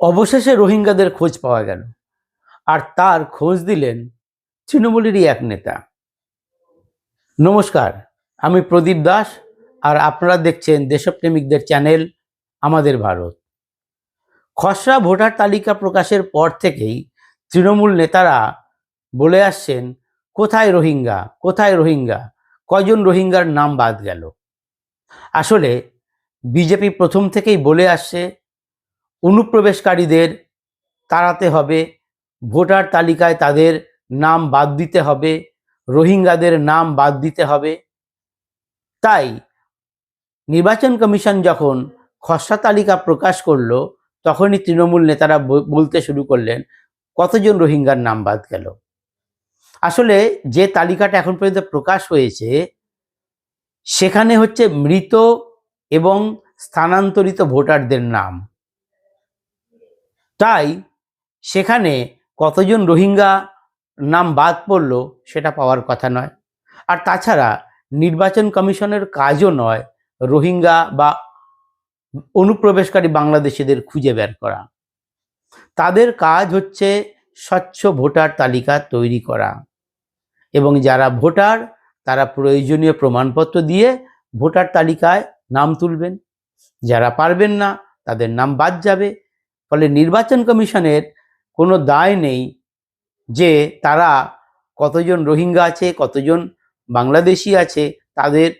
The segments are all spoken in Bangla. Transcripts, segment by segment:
অবশেষে রোহিঙ্গাদের খোঁজ পাওয়া গেল। আর তার খোঁজ দিলেন তৃণমূলেরই এক নেতা। নমস্কার, আমি প্রদীপ দাস আর আপনারা দেখছেন দেশপ্রেমিকদের চ্যানেল আমাদের ভারত। খসড়া ভোটার তালিকা প্রকাশের পর থেকেই তৃণমূল নেতারা বলে আসছেন, কোথায় রোহিঙ্গা কোথায় রোহিঙ্গা, কজন রোহিঙ্গার নাম বাদ গেল? আসলে বিজেপি প্রথম থেকেই বলে আসছে অনুপ্রবেশকারীদের তাড়াতে হবে, ভোটার তালিকায় তাদের নাম বাদ দিতে হবে, রোহিঙ্গাদের নাম বাদ দিতে হবে। তাই নির্বাচন কমিশন যখন খসড়া তালিকা প্রকাশ করল, তখনই তৃণমূল নেতারা বলতে শুরু করলেন, কতজন রোহিঙ্গার নাম বাদ গেল? আসলে যে তালিকাটা এখন পর্যন্ত প্রকাশ হয়েছে, সেখানে হচ্ছে মৃত এবং স্থানান্তরিত ভোটারদের নাম। তাই সেখানে কতজন রোহিঙ্গা নাম বাদ পড়ল সেটা পাওয়ার কথা নয়। আর তাছাড়া নির্বাচন কমিশনের কাজও নয় রোহিঙ্গা বা অনুপ্রবেশকারী বাংলাদেশিদের খুঁজে বের করা। তাদের কাজ হচ্ছে স্বচ্ছ ভোটার তালিকা তৈরি করা এবং যারা ভোটার তারা প্রয়োজনীয় প্রমাণপত্র দিয়ে ভোটার তালিকায় নাম তুলবেন। যারা পারবেন না তাদের নাম বাদ যাবে ফলে নির্বাচন কমিশনের কোনো দায় নেই যে তারা কতজন রোহিঙ্গা আছে, কতজন বাংলাদেশি আছে, তাদের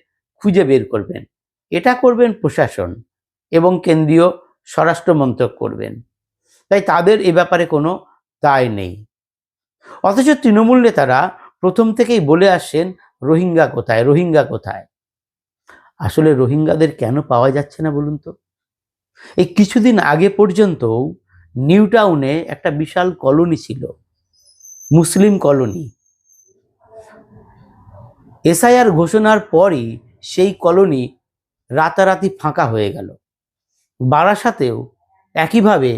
খুঁজে বের করবেন। এটা করবেন প্রশাসন এবং কেন্দ্রীয় স্বরাষ্ট্র মন্ত্রক করবেন। তাই তাদের এ ব্যাপারে কোনো দায় নেই। অথচ তৃণমূল নেতারা প্রথম থেকেই বলে আসছেন, রোহিঙ্গা কোথায়? রোহিঙ্গা কোথায়? আসলে রোহিঙ্গাদের কেন পাওয়া যাচ্ছে না বলুন তো? এই কিছুদিন আগে পর্যন্ত নিউ টাউনে একটা বিশাল কলোনি ছিল, মুসলিম কলোনি। এসআইআর ঘোষণার পরই সেই কলোনি রাতারাতি ফাঁকা হয়ে গেল। বারাসাতেও একইভাবে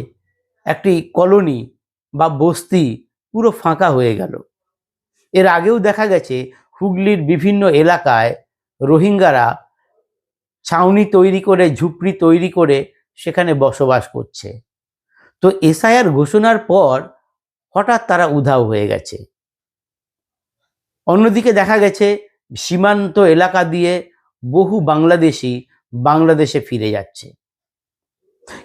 একটি কলোনি বা বস্তি পুরো ফাঁকা হয়ে গেল। এর আগেও দেখা গেছে হুগলির বিভিন্ন এলাকায় রোহিঙ্গারা ছাউনি তৈরি করে, ঝুপড়ি তৈরি করে সেখানে বসবাস করছে। তো এসআইআর ঘোষণার পর হঠাৎ তারা উধাও হয়ে গেছে। অন্যদিকে দেখা গেছে, সীমান্ত এলাকা দিয়ে বহু বাংলাদেশি বাংলাদেশে ফিরে যাচ্ছে।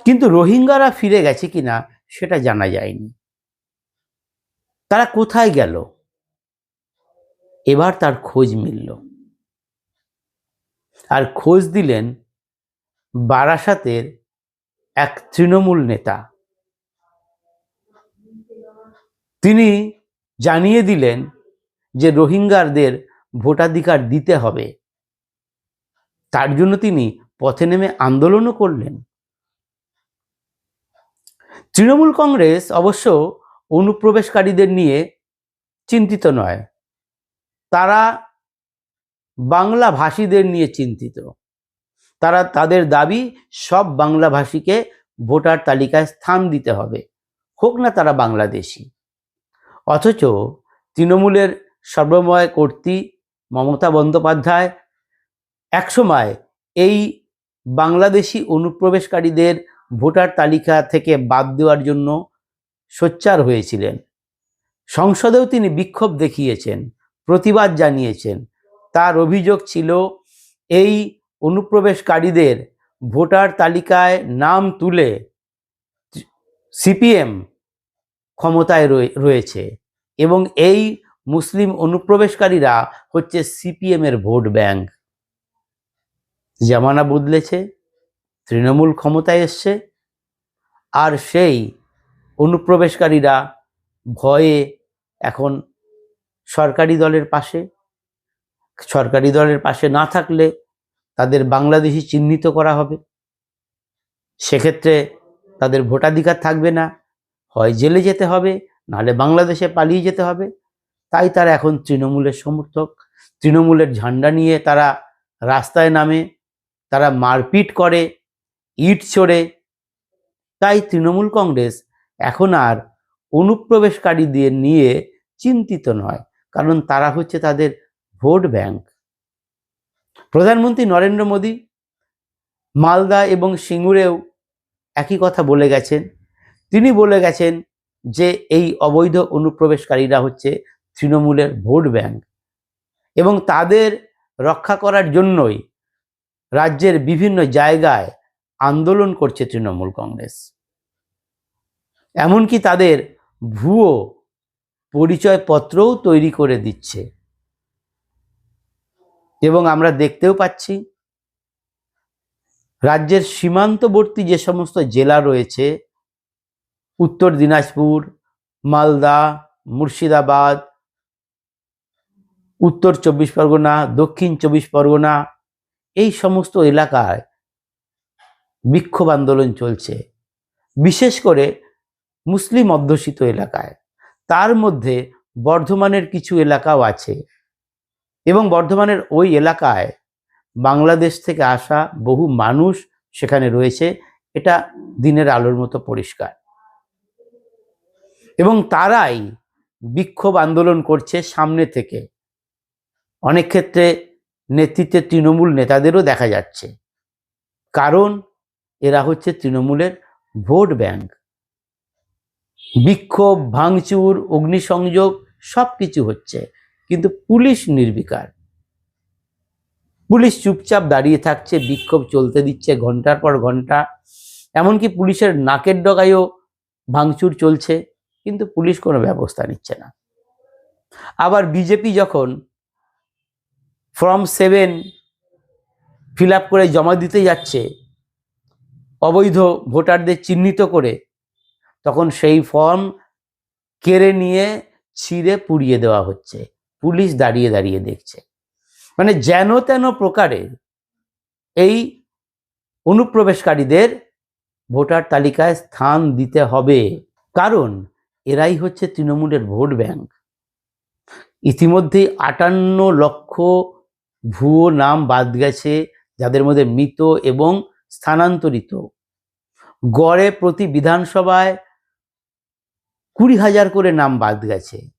কিন্তু রোহিঙ্গারা ফিরে গেছে কিনা সেটা জানা যায়নি। তারা কোথায় গেল? এবার তার খোঁজ মিলল। আর খোঁজ দিলেন বারাসাতের এক তৃণমূল নেতা। তিনি জানিয়ে দিলেন যে রোহিঙ্গারদের ভোটাধিকার দিতে হবে। তার জন্য তিনি পথে নেমে আন্দোলনও করলেন। তৃণমূল কংগ্রেস অবশ্য অনুপ্রবেশকারীদের নিয়ে চিন্তিত নয়। তারা বাংলা ভাষীদের নিয়ে চিন্তিত। তারা তাদের দাবি সব বাংলাভাষীকে ভোটার তালিকায় স্থান দিতে হবে। হোক না তারা বাংলাদেশি। অথচ তৃণমূলের সর্বময় কর্তৃ মমতা বন্দ্যোপাধ্যায় একসময় এই বাংলাদেশি অনুপ্রবেশকারীদের ভোটার তালিকা থেকে বাদ দেওয়ার জন্য সোচ্চার হয়েছিলেন। সংসদেও তিনি বিক্ষোভ দেখিয়েছেন, প্রতিবাদ জানিয়েছেন। তার অভিযোগ ছিল, এই অনুপ্রবেশকারীদের ভোটার তালিকায় নাম তুলে সিপিএম ক্ষমতায় রয়ে- রয়েছে এবং এই মুসলিম অনুপ্রবেশকারীরা হচ্ছে সিপিএম এর ভোট ব্যাংক। জামানা বদলেছে, তৃণমূল ক্ষমতায় এসছে আর সেই অনুপ্রবেশকারীরা ভয়ে এখন সরকারি দলের পাশে। সরকারি দলের পাশে না থাকলে তাদের বাংলাদেশি চিহ্নিত করা হবে। সেক্ষেত্রে তাদের ভোটাধিকার থাকবে না। হয় জেলে যেতে হবে, নাহলে বাংলাদেশে পালিয়ে যেতে হবে। তাই তারা এখন তৃণমূলের সমর্থক। তৃণমূলের ঝান্ডা নিয়ে তারা রাস্তায় নামে, তারা মারপিট করে, ইট ছোড়ে তাই তৃণমূল কংগ্রেস এখন আর অনুপ্রবেশকারীদের নিয়ে চিন্তিত নয়, কারণ তারা হচ্ছে তাদের ভোট ব্যাংক। প্রধানমন্ত্রী নরেন্দ্র মোদী মালদা এবং সিঙ্গুরেও একই কথা বলে গেছেন। তিনি বলে গেছেন যে এই অবৈধ অনুপ্রবেশকারীরা হচ্ছে তৃণমূলের ভোট ব্যাংক এবং তাদের রক্ষা করার জন্যই রাজ্যের বিভিন্ন জায়গায় আন্দোলন করছে তৃণমূল কংগ্রেস। এমনকি তাদের ভুয়ো পরিচয়পত্রও তৈরি করে দিচ্ছে। এবং আমরা দেখতেও পাচ্ছি রাজ্যের সীমান্তবর্তী যে সমস্ত জেলা রয়েছে, উত্তর দিনাজপুর, মালদা, মুর্শিদাবাদ, উত্তর চব্বিশ পরগনা, দক্ষিণ চব্বিশ পরগনা, এই সমস্ত এলাকায় বিক্ষোভ আন্দোলন চলছে। বিশেষ করে মুসলিম অধ্যুষিত এলাকায়। তার মধ্যে বর্ধমানের কিছু এলাকাও আছে। এবং বর্ধমানের ওই এলাকায় বাংলাদেশ থেকে আসা বহু মানুষ সেখানে রয়েছে। এটা দিনের আলোর মতো পরিষ্কার। এবং তারাই বিক্ষোভ আন্দোলন করছে সামনে থেকে। অনেক ক্ষেত্রে নেতৃত্বে তৃণমূল নেতাদেরও দেখা যাচ্ছে। কারণ এরা হচ্ছে তৃণমূলের ভোট ব্যাংক। বিক্ষোভ, ভাঙচুর, অগ্নিসংযোগ সব কিছু হচ্ছে। কিন্তু পুলিশ নির্বিকার। পুলিশ চুপচাপ দাঁড়িয়ে থাকছে, বিক্ষোভ চলতে দিচ্ছে ঘণ্টার পর ঘণ্টা। এমনকি পুলিশের নাকের ডগায়ও ভাঙচুর চলছে, কিন্তু পুলিশ কোনো ব্যবস্থা নিচ্ছে না। আবার বিজেপি যখন ফর্ম সেভেন ফিল করে জমা দিতে যাচ্ছে, অবৈধ ভোটারদের চিহ্নিত করে, তখন সেই ফর্ম কেড়ে নিয়ে ছিঁড়ে পুড়িয়ে দেওয়া হচ্ছে। পুলিশ দাঁড়িয়ে দাঁড়িয়ে দেখছে। মানে যেন তেন প্রকারের এই অনুপ্রবেশকারীদের ভোটার তালিকায় স্থান দিতে হবে। কারণ এরাই হচ্ছে তৃণমূলের ভোট ব্যাংক। ইতিমধ্যেই আটান্ন লক্ষ ভুয়ো নাম বাদ গেছে, যাদের মধ্যে মৃত এবং স্থানান্তরিত। গড়ে প্রতি বিধানসভায় কুড়ি হাজার করে নাম বাদ গেছে।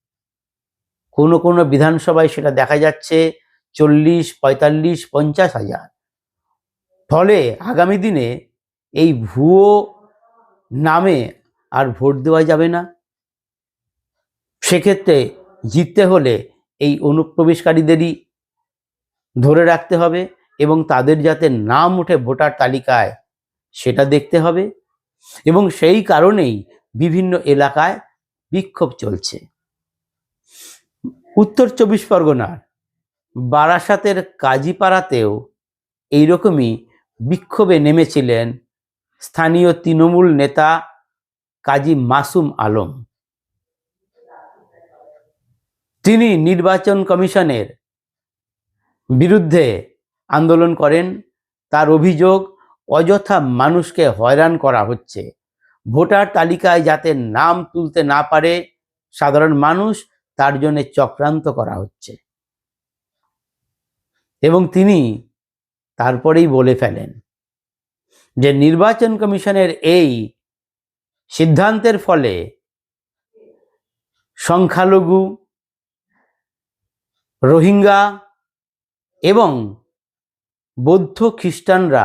কোনো কোনো বিধানসভায় সেটা দেখা যাচ্ছে চল্লিশ, পঁয়তাল্লিশ, পঞ্চাশ হাজার। ফলে আগামী দিনে এই ভুয়ো নামে আর ভোট দেওয়া যাবে না। সেক্ষেত্রে জিততে হলে এই অনুপ্রবেশকারীদেরই ধরে রাখতে হবে এবং তাদের যাতে নাম ওঠে ভোটার তালিকায় সেটা দেখতে হবে এবং সেই কারণেই বিভিন্ন এলাকায় বিক্ষোভ চলছে। উত্তর চব্বিশ পরগনার বারাসাতের কাজীপাড়াতেও এইরকমই বিক্ষোভে নেমেছিলেন স্থানীয় তৃণমূল নেতা কাজী মাসুম আলম। তিনি নির্বাচন কমিশনের বিরুদ্ধে আন্দোলন করেন। তার অভিযোগ, অযথা মানুষকে হয়রান করা হচ্ছে। ভোটার তালিকায় যাতে নাম তুলতে না পারে, সাধারণ মানুষ তার জন্য চক্রান্ত করা হচ্ছে। এবং তিনি তারপরেই বলে ফেলেন যে নির্বাচন কমিশনের এই সিদ্ধান্তের ফলে সংখ্যালঘু, রোহিঙ্গা এবং বৌদ্ধ খ্রিস্টানরা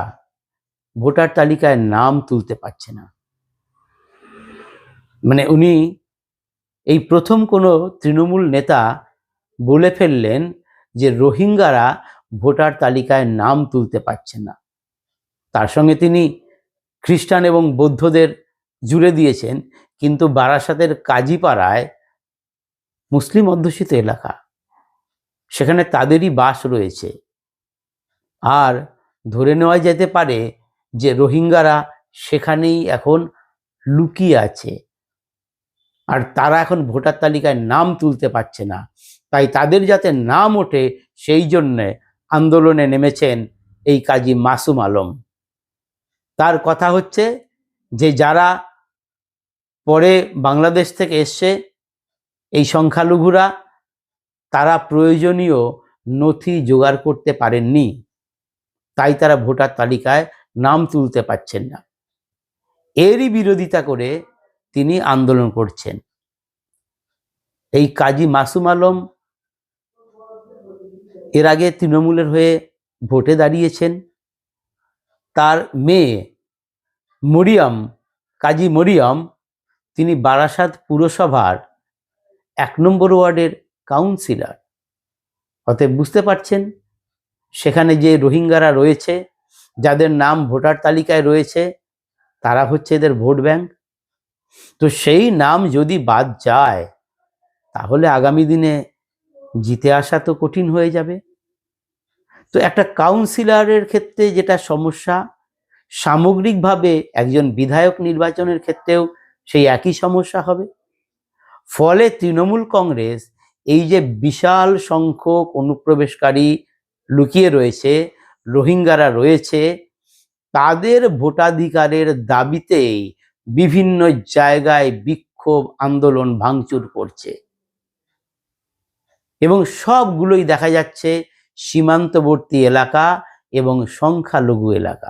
ভোটার তালিকায় নাম তুলতে পারছে না। মানে উনি এই প্রথম কোনো তৃণমূল নেতা বলে ফেললেন যে রোহিঙ্গারা ভোটার তালিকায় নাম তুলতে পারছে না। তার সঙ্গে তিনি খ্রিস্টান এবং বৌদ্ধদের জুড়ে দিয়েছেন, কিন্তু বারাসাতের কাজীপাড়ায় মুসলিম অধ্যুষিত এলাকা, সেখানে তাদেরই বাস রয়েছে। আর ধরে নেওয়া যেতে পারে যে রোহিঙ্গারা সেখানেই এখন লুকিয়ে আছে। আর তারা এখন ভোটার তালিকায় নাম তুলতে পারছে না। তাই তাদের যাতে নাম ওঠে সেই জন্যে আন্দোলনে নেমেছেন এই কাজী মাসুম আলম। তার কথা হচ্ছে যে, যারা পরে বাংলাদেশ থেকে এসছে, এই সংখ্যালঘুরা, তারা প্রয়োজনীয় নথি জোগাড় করতে পারেননি। তাই তারা ভোটার তালিকায় নাম তুলতে পারছেন না। এরই বিরোধিতা করে তিনি আন্দোলন করছেন। এই কাজী মাসুম আলম এর আগে তৃণমূলের হয়ে ভোটে দাঁড়িয়েছেন। তার মেয়ে মরিয়ম, কাজী মরিয়ম, তিনি বারাসাত পুরসভার এক নম্বর ওয়ার্ডের কাউন্সিলর। অতএব বুঝতে পারছেন, সেখানে যে রোহিঙ্গারা রয়েছে, যাদের নাম ভোটার তালিকায় রয়েছে, তারা হচ্ছে এদের ভোট ব্যাংক। তো সেই নাম যদি বাদ যায়, তাহলে আগামী দিনে জিতে আসা তো কঠিন হয়ে যাবে। তো একটা কাউন্সিলরের ক্ষেত্রে যেটা সমস্যা, সামগ্রিকভাবে একজন বিধায়ক নির্বাচনের ক্ষেত্রেও সেই একই সমস্যা হবে। ফলে তৃণমূল কংগ্রেস এই যে বিশাল সংখ্যক অনুপ্রবেশকারী লুকিয়ে রয়েছে, রোহিঙ্গারা রয়েছে, তাদের ভোটাধিকারের দাবিতেই বিভিন্ন জায়গায় বিক্ষোভ, আন্দোলন ভাঙচুর করছে। এবং সবগুলোই দেখা যাচ্ছে সীমান্তবর্তী এলাকা এবং সংখ্যালঘু এলাকা।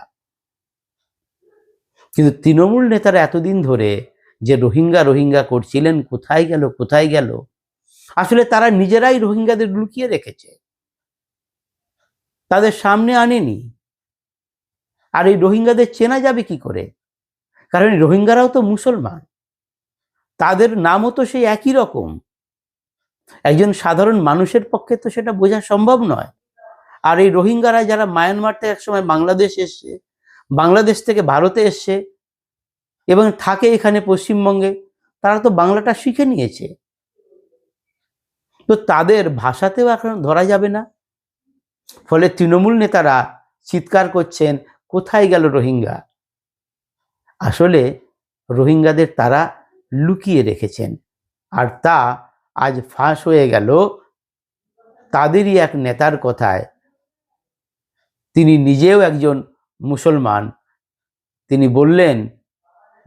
কিন্তু তৃণমূল নেতারা এতদিন ধরে যে রোহিঙ্গা রোহিঙ্গা করছিলেন, কোথায় গেল কোথায় গেল, আসলে তারা নিজেরাই রোহিঙ্গাদের লুকিয়ে রেখেছে। তাদের সামনে আনেনি। আর এই রোহিঙ্গাদের চেনা যাবে কি করে? কারণ রোহিঙ্গারাও তো মুসলমান। তাদের নামও তো সেই একই রকম। একজন সাধারণ মানুষের পক্ষে তো সেটা বোঝা সম্ভব নয়। আর এই রোহিঙ্গারা যারা মায়ানমার থেকে একসময় বাংলাদেশ এসছে, বাংলাদেশ থেকে ভারতে এসছে এবং থাকে এখানে পশ্চিমবঙ্গে, তারা তো বাংলাটা শিখে নিয়েছে। তো তাদের ভাষাতেও এখন ধরা যাবে না। ফলে তৃণমূল নেতারা চিৎকার করছেন, কোথায় গেল রোহিঙ্গা? আসলে রোহিঙ্গাদের তারা লুকিয়ে রেখেছেন। আর তা আজ ফাঁস হয়ে গেল তাদেরই এক নেতার কথায়। তিনি নিজেও একজন মুসলমান। তিনি বললেন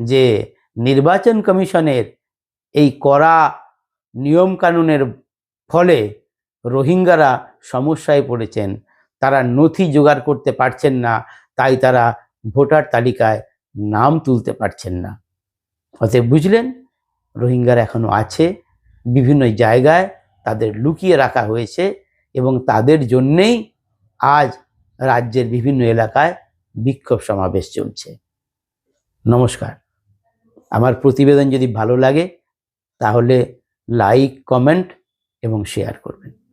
যে, নির্বাচন কমিশনের এই কড়া নিয়মকানুনের ফলে রোহিঙ্গারা সমস্যায় পড়েছেন। তারা নথি জোগাড় করতে পারছেন না, তাই তারা ভোটার তালিকায় নাম তুলতে পারছেন না। অতএব বুঝলেন, রোহিঙ্গারা এখনও আছে, বিভিন্ন জায়গায় তাদের লুকিয়ে রাখা হয়েছে এবং তাদের জন্যেই আজ রাজ্যের বিভিন্ন এলাকায় বিক্ষোভ সমাবেশ চলছে। নমস্কার। আমার প্রতিবেদন যদি ভালো লাগে, তাহলে লাইক, কমেন্ট এবং শেয়ার করবেন।